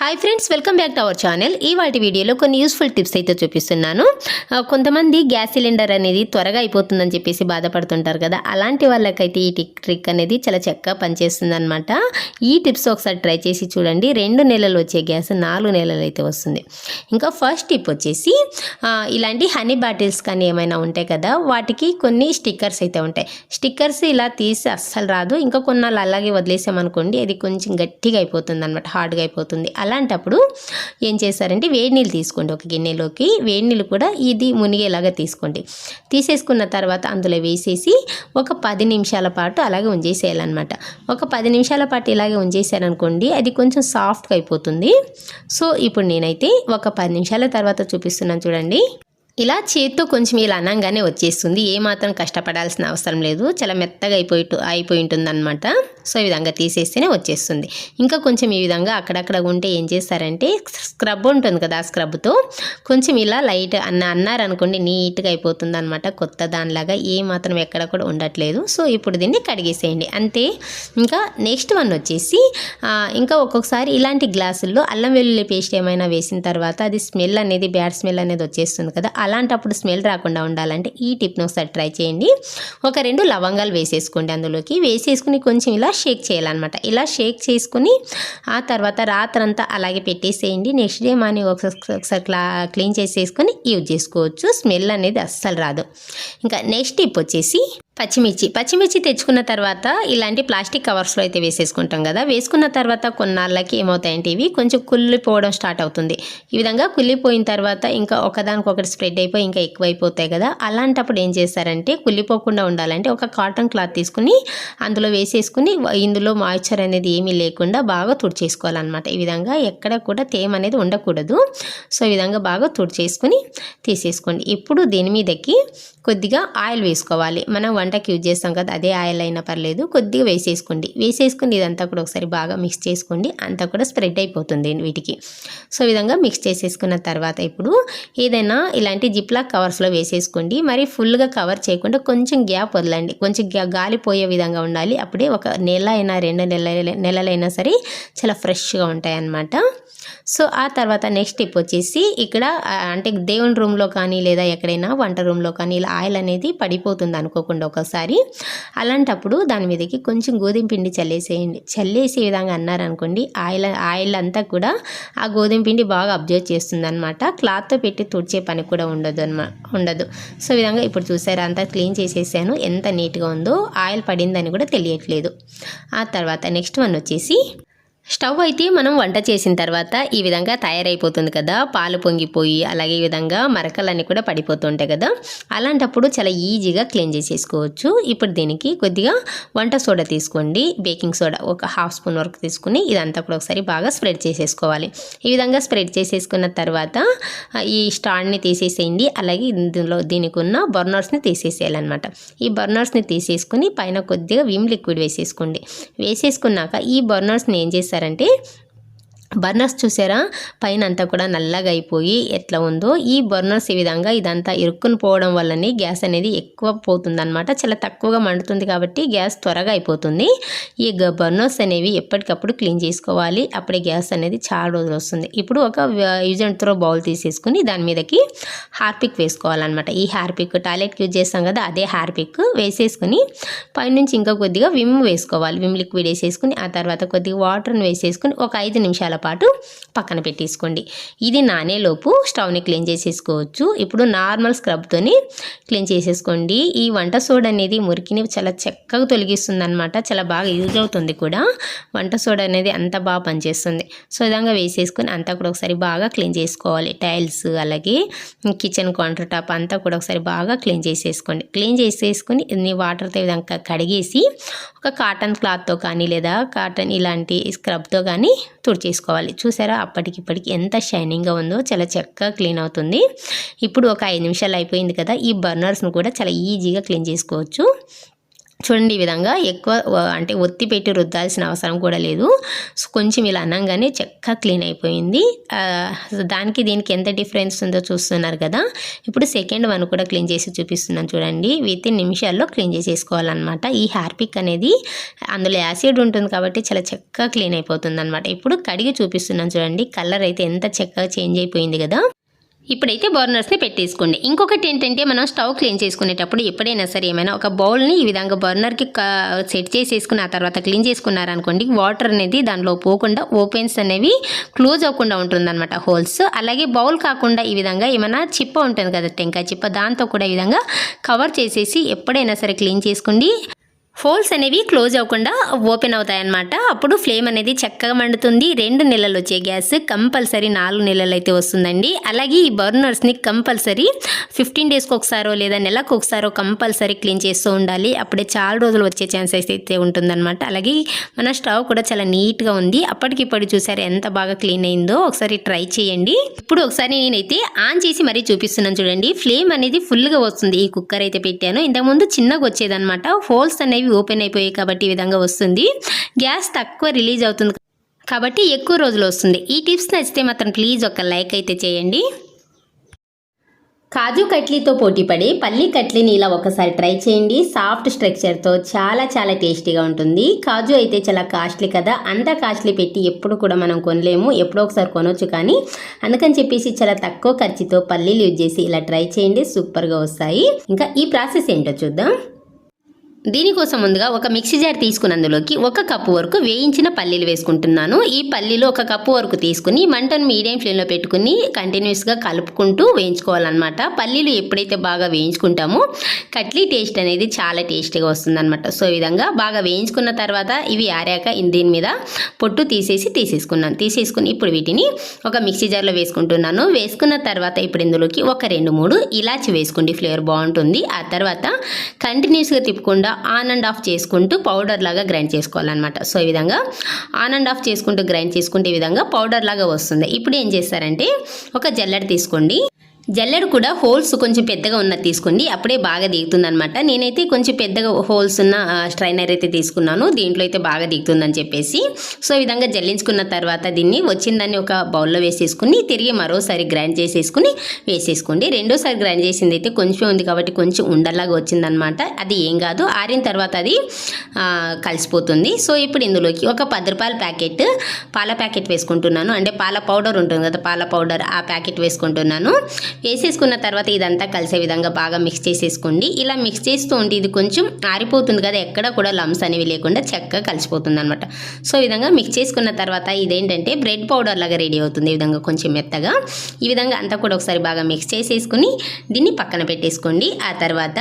Hi friends welcome back to our channel ఈ వాటి వీడియోలో కొన్ని యూస్ఫుల్ టిప్స్ అయితే చూపిస్తున్నాను. కొంతమంది గ్యాస్ సిలిండర్ అనేది త్వరగా అయిపోతుందని చెప్పేసి బాధపడుతుంటారు కదా. అలాంటి వాళ్ళకైతే ఈ టిక్ ట్రిక్ అనేది చాలా చక్కగా పనిచేస్తుంది అనమాట ఈ టిప్స్ ఒకసారి ట్రై చేసి చూడండి. రెండు నెలలు వచ్చే గ్యాస్ నాలుగు నెలలు అయితే వస్తుంది. ఇంకా ఫస్ట్ టిప్ వచ్చేసి ఇలాంటి హనీ బాటిల్స్ కానీ ఏమైనా ఉంటాయి కదా వాటికి కొన్ని స్టిక్కర్స్ అయితే ఉంటాయి. స్టిక్కర్స్ ఇలా తీసి అస్సలు రాదు. ఇంకా కొన్నాళ్ళు అలాగే వదిలేసామనుకోండి అది కొంచెం గట్టిగా అయిపోతుంది అనమాట హార్డ్గా అయిపోతుంది. అలాంటప్పుడు ఏం చేస్తారంటే వేడి నీళ్ళు తీసుకోండి ఒక గిన్నెలోకి. వేడి నీళ్ళు కూడా ఇది మునిగేలాగా తీసుకోండి. తీసేసుకున్న తర్వాత అందులో వేసేసి ఒక పది నిమిషాల పాటు అలాగే ఉంచేసేయాలన్నమాట. ఒక పది నిమిషాల పాటు ఇలాగే ఉంచేసారనుకోండి అది కొంచెం సాఫ్ట్గా అయిపోతుంది. సో ఇప్పుడు నేనైతే ఒక పది నిమిషాల తర్వాత చూపిస్తున్నాను చూడండి. ఇలా చేతితో కొంచెం ఇలా అనంగానే వచ్చేస్తుంది. ఏమాత్రం కష్టపడాల్సిన అవసరం లేదు. చాలా మెత్తగా అయిపోయి అయిపోయి ఉంటుందన్నమాట సో ఈ విధంగా తీసేస్తేనే వచ్చేస్తుంది. ఇంకా కొంచెం ఈ విధంగా అక్కడక్కడ ఉంటే ఏం చేస్తారంటే స్క్రబ్ ఉంటుంది కదా ఆ స్క్రబ్తో కొంచెం ఇలా లైట్ అన్న అన్నారనుకోండి నీట్గా అయిపోతుంది అనమాట కొత్త దానిలాగా ఏ మాత్రం ఎక్కడ కూడా ఉండట్లేదు. సో ఇప్పుడు దీన్ని కడిగేసేయండి. అంతే. ఇంకా నెక్స్ట్ వన్ వచ్చేసి ఇంకా ఒక్కొక్కసారి ఇలాంటి గ్లాసుల్లో అల్లం వెల్లుల్లి పేస్ట్ ఏమైనా వేసిన తర్వాత అది స్మెల్ అనేది బ్యాడ్ స్మెల్ అనేది వచ్చేస్తుంది కదా అలాంటప్పుడు స్మెల్ రాకుండా ఉండాలంటే ఈ టిప్ని ఒకసారి ట్రై చేయండి. ఒక రెండు లవంగాలు వేసేసుకోండి అందులోకి. వేసేసుకుని కొంచెం ఇలా షేక్ చేయాలన్నమాట. ఇలా షేక్ చేసుకుని ఆ తర్వాత రాత్రంతా అలాగే పెట్టేసేయండి. నెక్స్ట్ డే మార్నింగ్ ఒకసారి ఒకసారి క్లా క్లీన్ చేసేసుకొని యూజ్ చేసుకోవచ్చు. స్మెల్ అనేది అస్సలు రాదు. ఇంకా నెక్స్ట్ టిప్ వచ్చేసి పచ్చిమిర్చి. పచ్చిమిర్చి తెచ్చుకున్న తర్వాత ఇలాంటి ప్లాస్టిక్ కవర్స్లో అయితే వేసేసుకుంటాం కదా. వేసుకున్న తర్వాత కొన్నాళ్ళకి ఏమవుతాయంటే ఇవి కొంచెం కుళ్ళిపోవడం స్టార్ట్ అవుతుంది. ఈ విధంగా కుళ్ళిపోయిన తర్వాత ఇంకా ఒకదానికొకటి స్ప్రెడ్ అయిపోయి ఇంకా ఎక్కువైపోతాయి కదా. అలాంటప్పుడు ఏం చేస్తారంటే కుళ్ళిపోకుండా ఉండాలంటే ఒక కాటన్ క్లాత్ తీసుకుని అందులో వేసేసుకుని ఇందులో మాయిశ్చర్ అనేది ఏమీ లేకుండా బాగా తుడిచేసుకోవాలన్నమాట. ఈ విధంగా ఎక్కడ కూడా తేమ అనేది ఉండకూడదు. సో ఈ విధంగా బాగా తుడిచేసుకుని తీసేసుకోండి. ఇప్పుడు దీని మీదకి కొద్దిగా ఆయిల్ వేసుకోవాలి. మనం వంటకి యూజ్ చేస్తాం కదా అదే ఆయిల్ అయినా పర్లేదు. కొద్దిగా వేసేసుకోండి. వేసేసుకుని ఇదంతా కూడా ఒకసారి బాగా మిక్స్ చేసుకోండి. అంతా కూడా స్ప్రెడ్ అయిపోతుంది వీటికి. సో విధంగా మిక్స్ చేసేసుకున్న తర్వాత ఇప్పుడు ఏదైనా ఇలాంటి జిప్లా కవర్స్లో వేసేసుకోండి. మరి ఫుల్గా కవర్ చేయకుండా కొంచెం గ్యాప్ వదలండి. కొంచెం గాలి పోయే విధంగా ఉండాలి. అప్పుడే ఒక నెల అయినా రెండు నెల నెలలైనా సరే చాలా ఫ్రెష్గా ఉంటాయన్నమాట. సో ఆ తర్వాత నెక్స్ట్ టిప్ వచ్చేసి ఇక్కడ అంటే దేవుని రూమ్లో కానీ లేదా ఎక్కడైనా వంట రూమ్లో కానీ ఇలా ఆయిల్ అనేది పడిపోతుంది అనుకోకుండా ఒక్కొక్కసారి. అలాంటప్పుడు దాని మీదకి కొంచెం గోధుమ పిండి చల్లేసేయండి. చల్లేసే విధంగా అన్నారనుకోండి ఆయిల్ ఆయిల్ అంతా కూడా ఆ గోధుమ పిండి బాగా అబ్జర్వ్ చేస్తుంది అనమాట క్లాత్తో పెట్టి తుడిచే పని కూడా ఉండదు అనమా ఉండదు. సో విధంగా ఇప్పుడు చూసారా అంతా క్లీన్ చేసేసాను. ఎంత నీట్గా ఉందో ఆయిల్ పడిందని కూడా తెలియట్లేదు. ఆ తర్వాత నెక్స్ట్ వన్ వచ్చేసి స్టవ్ అయితే మనం వంట చేసిన తర్వాత ఈ విధంగా తయారైపోతుంది కదా. పాలు పొంగిపోయి అలాగే ఈ విధంగా మరకలన్నీ కూడా పడిపోతుంటాయి కదా. అలాంటప్పుడు చాలా ఈజీగా క్లీన్ చేసేసుకోవచ్చు. ఇప్పుడు దీనికి కొద్దిగా వంట సోడా తీసుకోండి. బేకింగ్ సోడా ఒక హాఫ్ స్పూన్ వరకు తీసుకుని ఇదంతా కూడా ఒకసారి బాగా స్ప్రెడ్ చేసేసుకోవాలి. ఈ విధంగా స్ప్రెడ్ చేసేసుకున్న తర్వాత ఈ స్టాండ్ని తీసేసేయండి. అలాగే ఇందులో దీనికి ఉన్న బర్నర్స్ని తీసేసేయాలన్నమాట. ఈ బర్నర్స్ని తీసేసుకుని పైన కొద్దిగా విమ్ లిక్విడ్ వేసేసుకోండి. వేసేసుకున్నాక ఈ బర్నర్స్ని ఏం చేశారంటే బర్నర్స్ చూసారా? పైన అంతా కూడా నల్లగా అయిపోయి ఎట్లా ఉందో. ఈ బర్నర్స్ ఈ విధంగా ఇదంతా ఇరుక్కుని పోవడం వల్లనే గ్యాస్ అనేది ఎక్కువ పోతుందన్నమాట. చాలా తక్కువగా మండుతుంది కాబట్టి గ్యాస్ త్వరగా అయిపోతుంది. ఈ గ- బర్నర్స్ అనేవి ఎప్పటికప్పుడు క్లీన్ చేసుకోవాలి. అప్పుడే గ్యాస్ అనేది చాలా రోజులు వస్తుంది. ఇప్పుడు ఒక యూజ్ అండ్ త్రో బౌల్ తీసేసుకుని దాని మీదకి హార్పిక్ వేసుకోవాలన్నమాట. ఈ హార్పిక్ టాయిలెట్కి యూజ్ చేస్తాం కదా అదే హార్పిక్ వేసేసుకుని పైనుంచి ఇంకా కొద్దిగా విమ్ వేసుకోవాలి. విమ్ లిక్విడ్ వేసేసుకుని ఆ తర్వాత కొద్దిగా వాటర్ని వేసేసుకుని ఒక ఐదు నిమిషాల పాటు పక్కన పెట్టేసుకోండి. ఇది నానేలోపు స్టవ్ని క్లీన్ చేసేసుకోవచ్చు. ఇప్పుడు నార్మల్ స్క్రబ్తోని క్లీన్ చేసేసుకోండి. ఈ వంట సోడా అనేది మురికిని చాలా చక్కగా తొలగిస్తుంది అనమాట చాలా బాగా యూజ్ అవుతుంది కూడా. వంట సోడా అనేది అంత బాగా పనిచేస్తుంది. సో విధంగా వేసేసుకొని అంతా కూడా ఒకసారి బాగా క్లీన్ చేసుకోవాలి. టైల్స్ అలాగే కిచెన్ కౌంటర్ టాప్ అంతా కూడా ఒకసారి బాగా క్లీన్ చేసేసుకోండి. క్లీన్ చేసేసుకొని ఇన్ని వాటర్తో విధంగా కడిగేసి ఒక కాటన్ క్లాత్తో కానీ లేదా కాటన్ ఇలాంటి స్క్రబ్తో కానీ తుడిచేసుకోవాలి. చూసారా? అప్పటికిప్పటికి ఎంత షైనింగ్గా ఉందో చాలా చక్కగా క్లీన్ అవుతుంది. ఇప్పుడు ఒక ఐదు నిమిషాలు అయిపోయింది కదా ఈ బర్నర్స్ను కూడా చాలా ఈజీగా క్లీన్ చేసుకోవచ్చు. చూడండి ఈ విధంగా. ఎక్కువ అంటే ఒత్తి పెట్టి రుద్దాల్సిన అవసరం కూడా లేదు. సో కొంచెం ఇలా అనగానే చక్కగా క్లీన్ అయిపోయింది. దానికి దీనికి ఎంత డిఫరెన్స్ ఉందో చూస్తున్నారు కదా. ఇప్పుడు సెకండ్ వన్ కూడా క్లీన్ చేసి చూపిస్తున్నాను చూడండి. విత్ ఇన్ నిమిషాల్లో క్లీన్ చేసేసుకోవాలన్నమాట. ఈ హార్పిక్ అనేది అందులో యాసిడ్ ఉంటుంది కాబట్టి చాలా చక్కగా క్లీన్ అయిపోతుంది అనమాట ఇప్పుడు కడిగి చూపిస్తున్నాను చూడండి. కలర్ అయితే ఎంత చక్కగా చేంజ్ అయిపోయింది కదా. ఇప్పుడైతే బర్నర్స్ని పెట్టేసుకోండి. ఇంకొకటి ఏంటంటే మనం స్టవ్ క్లీన్ చేసుకునేటప్పుడు ఎప్పుడైనా సరే ఏమైనా ఒక బౌల్ని ఈ విధంగా బర్నర్కి సెట్ చేసేసుకున్న తర్వాత క్లీన్ చేసుకున్నారనుకోండి వాటర్ అనేది దానిలో పోకుండా ఓపెన్స్ అనేవి క్లోజ్ అవ్వకుండా ఉంటుందన్నమాట హోల్స్. అలాగే బౌల్ కాకుండా ఈ విధంగా ఏమైనా చిప్ప ఉంటుంది కదా టెంకాయ చిప్ప దాంతో కూడా ఈ విధంగా కవర్ చేసేసి ఎప్పుడైనా సరే క్లీన్ చేసుకోండి హోల్స్ అనేవి క్లోజ్ అవ్వకుండా ఓపెన్ అవుతాయన్నమాట. అప్పుడు ఫ్లేమ్ అనేది చక్కగా మండుతుంది. రెండు నెలలు వచ్చే గ్యాస్ కంపల్సరీ నాలుగు నెలలు అయితే వస్తుందండి. అలాగే ఈ బర్నర్స్ని కంపల్సరీ ఫిఫ్టీన్ డేస్కి ఒకసారో లేదా నెలకు ఒకసారో కంపల్సరీ క్లీన్ చేస్తూ ఉండాలి. అప్పుడే చాలా రోజులు వచ్చే ఛాన్సెస్ అయితే ఉంటుందన్నమాట. అలాగే మన స్టవ్ కూడా చాలా నీట్గా ఉంది. అప్పటికిప్పుడు చూసారు ఎంత బాగా క్లీన్ అయిందో ఒకసారి ట్రై చేయండి. ఇప్పుడు ఒకసారి నేనైతే ఆన్ చేసి మరీ చూపిస్తున్నాను చూడండి. ఫ్లేమ్ అనేది ఫుల్గా వస్తుంది. ఈ కుక్కర్ అయితే పెట్టాను. ఇంతకుముందు చిన్నగా వచ్చేదన్నమాట. హోల్స్ అనేవి ఓపెన్ అయిపోయాయి కాబట్టి ఈ విధంగా వస్తుంది. గ్యాస్ తక్కువ రిలీజ్ అవుతుంది కాబట్టి ఎక్కువ రోజులు వస్తుంది. ఈ టిప్స్ నచ్చితే మాత్రం ప్లీజ్ ఒక లైక్ అయితే చేయండి. కాజు కట్లీతో పోటీపడి పల్లి కట్లీని ఇలా ఒకసారి ట్రై చేయండి. సాఫ్ట్ స్ట్రక్చర్తో చాలా చాలా టేస్టీగా ఉంటుంది. కాజు అయితే చాలా కాస్ట్లీ కదా. అంత కాస్ట్లీ పెట్టి ఎప్పుడు కూడా మనం కొనలేము. ఎప్పుడో ఒకసారి కొనవచ్చు కానీ అందుకని చెప్పేసి చాలా తక్కువ ఖర్చుతో పల్లీలు యూజ్ చేసి ఇలా ట్రై చేయండి. సూపర్గా వస్తాయి. ఇంకా ఈ ప్రాసెస్ ఏంటో చూద్దాం. దీనికోసం ముందుగా ఒక మిక్సీ జార్ తీసుకుని అందులోకి ఒక కప్పు వరకు వేయించిన పల్లీలు వేసుకుంటున్నాను. ఈ పల్లీలు ఒక కప్పు వరకు తీసుకుని మంటను మీడియం ఫ్లేమ్లో పెట్టుకుని కంటిన్యూస్గా కలుపుకుంటూ వేయించుకోవాలన్నమాట. పల్లీలు ఎప్పుడైతే బాగా వేయించుకుంటామో కట్లీ టేస్ట్ అనేది చాలా టేస్టీగా వస్తుందన్నమాట. సో ఈ విధంగా బాగా వేయించుకున్న తర్వాత ఇవి ఆరాక దీని మీద పొట్టు తీసేసి తీసేసుకున్నాను. తీసేసుకుని ఇప్పుడు వీటిని ఒక మిక్సీ జార్లో వేసుకుంటున్నాను. వేసుకున్న తర్వాత ఇప్పుడు ఇందులోకి ఒక రెండు మూడు ఇలాచి వేసుకోండి. ఫ్లేవర్ బాగుంటుంది. ఆ తర్వాత కంటిన్యూస్గా తిప్పకుండా ఆన్ అండ్ ఆఫ్ చేసుకుంటూ పౌడర్ లాగా గ్రైండ్ చేసుకోవాలన్నమాట. సో ఈ విధంగా ఆన్ అండ్ ఆఫ్ చేసుకుంటూ గ్రైండ్ చేసుకుంటే ఈ విధంగా పౌడర్ లాగా వస్తుంది. ఇప్పుడు ఏం చేస్తారంటే ఒక జల్లెడ తీసుకోండి. జల్లెడు కూడా హోల్స్ కొంచెం పెద్దగా ఉన్నది తీసుకోండి. అప్పుడే బాగా దిగుతుంది అనమాట నేనైతే కొంచెం పెద్దగా హోల్స్ ఉన్న స్ట్రైనర్ అయితే తీసుకున్నాను. దీంట్లో అయితే బాగా దిగుతుందని చెప్పేసి. సో ఈ విధంగా జల్లించుకున్న తర్వాత దీన్ని వచ్చిందని ఒక బౌల్లో వేసేసుకుని తిరిగి మరోసారి గ్రైండ్ చేసేసుకుని వేసేసుకోండి. రెండోసారి గ్రైండ్ చేసింది అయితే కొంచెం ఉంది కాబట్టి కొంచెం ఉండలాగా వచ్చిందనమాట అది ఏం కాదు. ఆరిన తర్వాత అది కలిసిపోతుంది. సో ఇప్పుడు ఇందులోకి ఒక పది రూపాయల ప్యాకెట్ పాల ప్యాకెట్ వేసుకుంటున్నాను. అంటే పాల పౌడర్ ఉంటుంది కదా పాల పౌడర్ ఆ ప్యాకెట్ వేసుకుంటున్నాను. వేసేసుకున్న తర్వాత ఇదంతా కలిసే విధంగా బాగా మిక్స్ చేసేసుకోండి. ఇలా మిక్స్ చేస్తూ ఉంటే ఇది కొంచెం ఆరిపోతుంది కదా ఎక్కడ కూడా లమ్స్ అనేవి లేకుండా చక్కగా కలిసిపోతుంది అనమాట సో ఈ విధంగా మిక్స్ చేసుకున్న తర్వాత ఇదేంటంటే బ్రెడ్ పౌడర్ లాగా రెడీ అవుతుంది ఈ విధంగా కొంచెం మెత్తగా. ఈ విధంగా అంతా కూడా ఒకసారి బాగా మిక్స్ చేసేసుకుని దీన్ని పక్కన పెట్టేసుకోండి. ఆ తర్వాత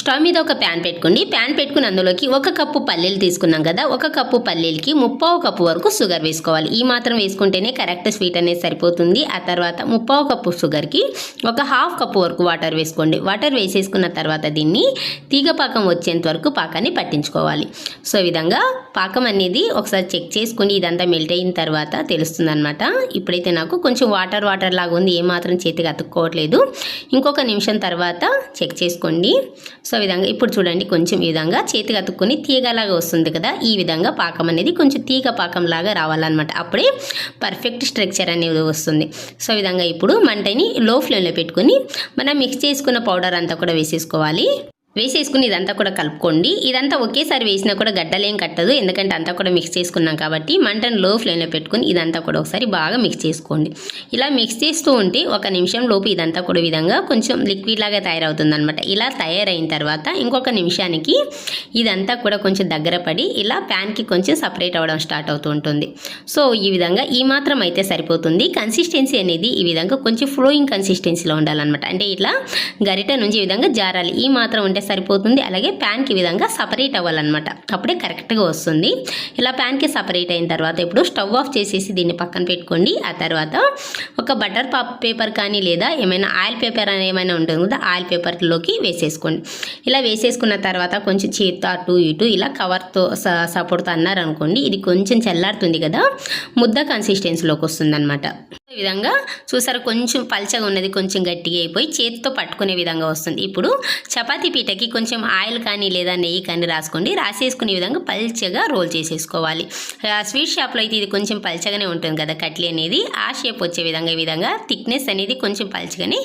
స్టవ్ మీద ఒక ప్యాన్ పెట్టుకోండి. ప్యాన్ పెట్టుకుని అందులోకి ఒక కప్పు పల్లీలు తీసుకున్నాం కదా ఒక కప్పు పల్లీలకి ముప్పావు కప్పు వరకు షుగర్ వేసుకోవాలి. ఈ మాత్రం వేసుకుంటేనే కరెక్ట్ స్వీట్ అనేది సరిపోతుంది. ఆ తర్వాత ముప్పావు కప్పు షుగర్కి ఒక హాఫ్ కప్పు వరకు వాటర్ వేసుకోండి. వాటర్ వేసేసుకున్న తర్వాత దీన్ని తీగ పాకం వచ్చేంత వరకు పాకాన్ని పట్టించుకోవాలి. సో ఈ విధంగా పాకం అనేది ఒకసారి చెక్ చేసుకుని ఇదంతా మెల్ట్ అయిన తర్వాత తెలుస్తుందనమాట ఇప్పుడైతే నాకు కొంచెం వాటర్ వాటర్ లాగా ఉంది ఏమాత్రం చేతికి అతుక్కోవట్లేదు. ఇంకొక నిమిషం తర్వాత చెక్ చేసుకోండి. సో విధంగా ఇప్పుడు చూడండి కొంచెం ఈ విధంగా చేతికి అతుక్కుని తీగలాగా వస్తుంది కదా ఈ విధంగా పాకం అనేది కొంచెం తీగ పాకం లాగా రావాలన్నమాట. అప్పుడే పర్ఫెక్ట్ స్ట్రక్చర్ అనేది వస్తుంది. సో విధంగా ఇప్పుడు మంటని లో ఫ్లేమ్లో పెట్టుకుని మనం మిక్స్ చేసుకున్న పౌడర్ అంతా కూడా వేసేసుకోవాలి. వేసేసుకుని ఇదంతా కూడా కలుపుకోండి. ఇదంతా ఒకేసారి వేసినా కూడా గడ్డలేం కట్టదు. ఎందుకంటే అంతా కూడా మిక్స్ చేసుకున్నాం కాబట్టి మంటను లో ఫ్లేమ్లో పెట్టుకుని ఇదంతా కూడా ఒకసారి బాగా మిక్స్ చేసుకోండి. ఇలా మిక్స్ చేస్తూ ఉంటే ఒక నిమిషం లోపు ఇదంతా కూడా విధంగా కొంచెం లిక్విడ్ లాగా తయారవుతుంది అనమాట ఇలా తయారైన తర్వాత ఇంకొక నిమిషానికి ఇదంతా కూడా కొంచెం దగ్గర పడి ఇలా ప్యాన్కి కొంచెం సపరేట్ అవ్వడం స్టార్ట్ అవుతూ ఉంటుంది. సో ఈ విధంగా ఈ మాత్రం అయితే సరిపోతుంది. కన్సిస్టెన్సీ అనేది ఈ విధంగా కొంచెం ఫ్లోయింగ్ కన్సిస్టెన్సీలో ఉండాలన్నమాట. అంటే ఇట్లా గరిట నుంచి ఈ విధంగా జారాలి. ఈ మాత్రం ఉంటే సరిపోతుంది. అలాగే ప్యాన్కి విధంగా సపరేట్ అవ్వాలన్నమాట. అప్పుడే కరెక్ట్గా వస్తుంది. ఇలా ప్యాన్కి సపరేట్ అయిన తర్వాత ఇప్పుడు స్టవ్ ఆఫ్ చేసేసి దీన్ని పక్కన పెట్టుకోండి. ఆ తర్వాత ఒక బటర్ పేపర్ కానీ లేదా ఏమైనా ఆయిల్ పేపర్ అని ఏమైనా ఉంటుంది కదా ఆయిల్ పేపర్లోకి వేసేసుకోండి. ఇలా వేసేసుకున్న తర్వాత కొంచెం చేత్తో అటు ఇటు ఇలా కవర్తో సపోర్ట్తో అన్నారనుకోండి ఇది కొంచెం చల్లారుతుంది కదా ముద్ద కన్సిస్టెన్సీలోకి వస్తుంది అనమాట ఈ విధంగా చూసారు కొంచెం పల్చగా ఉన్నది కొంచెం గట్టిగా అయిపోయి చేతితో పట్టుకునే విధంగా వస్తుంది. ఇప్పుడు చపాతీ పీటకి కొంచెం ఆయిల్ కానీ లేదా నెయ్యి కానీ రాసుకోండి. రాసేసుకునే విధంగా పల్చగా రోల్ చేసేసుకోవాలి. స్వీట్ షాప్లో అయితే ఇది కొంచెం పల్చగానే ఉంటుంది కదా కట్లీ అనేది. ఆ షేప్ వచ్చే విధంగా ఈ విధంగా థిక్నెస్ అనేది కొంచెం పల్చగానే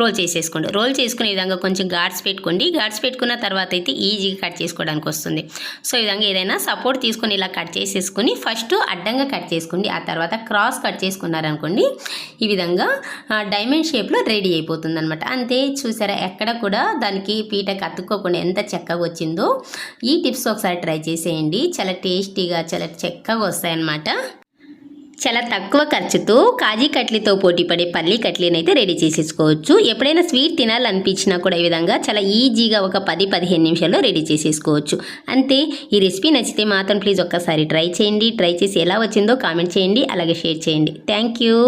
రోల్ చేసేసుకోండి. రోల్ చేసుకునే విధంగా కొంచెం గాడ్స్ పెట్టుకోండి. గాడ్స్ పెట్టుకున్న తర్వాత అయితే ఈజీగా కట్ చేసుకోవడానికి వస్తుంది. సో ఈ విధంగా ఏదైనా సపోర్ట్ తీసుకొని ఇలా కట్ చేసేసుకుని ఫస్ట్ అడ్డంగా కట్ చేసుకోండి. ఆ తర్వాత క్రాస్ కట్ చేసుకున్నారనుకోండి ఈ విధంగా డైమండ్ షేప్లో రెడీ అయిపోతుంది అనమాట అంతే చూసారా ఎక్కడ కూడా దానికి పీటకి అతుక్కోకుండా ఎంత చక్కగా వచ్చిందో. ఈ టిప్స్ ఒకసారి ట్రై చేసేయండి. చాలా టేస్టీగా చాలా చక్కగా వస్తాయన్నమాట. చాలా తక్కువ ఖర్చుతో కాజీ కట్లీతో పోటీ పడే పల్లి కట్లీని అయితే రెడీ చేసేసుకోవచ్చు. ఎప్పుడైనా స్వీట్ తినాలనిపించినా కూడా ఈ విధంగా చాలా ఈజీగా ఒక పది పదిహేను నిమిషాల్లో రెడీ చేసేసుకోవచ్చు. అంతే ఈ రెసిపీ నచ్చితే మాత్రం ప్లీజ్ ఒక్కసారి ట్రై చేయండి. ట్రై చేసి ఎలా వచ్చిందో కామెంట్ చేయండి. అలాగే షేర్ చేయండి. Thank you.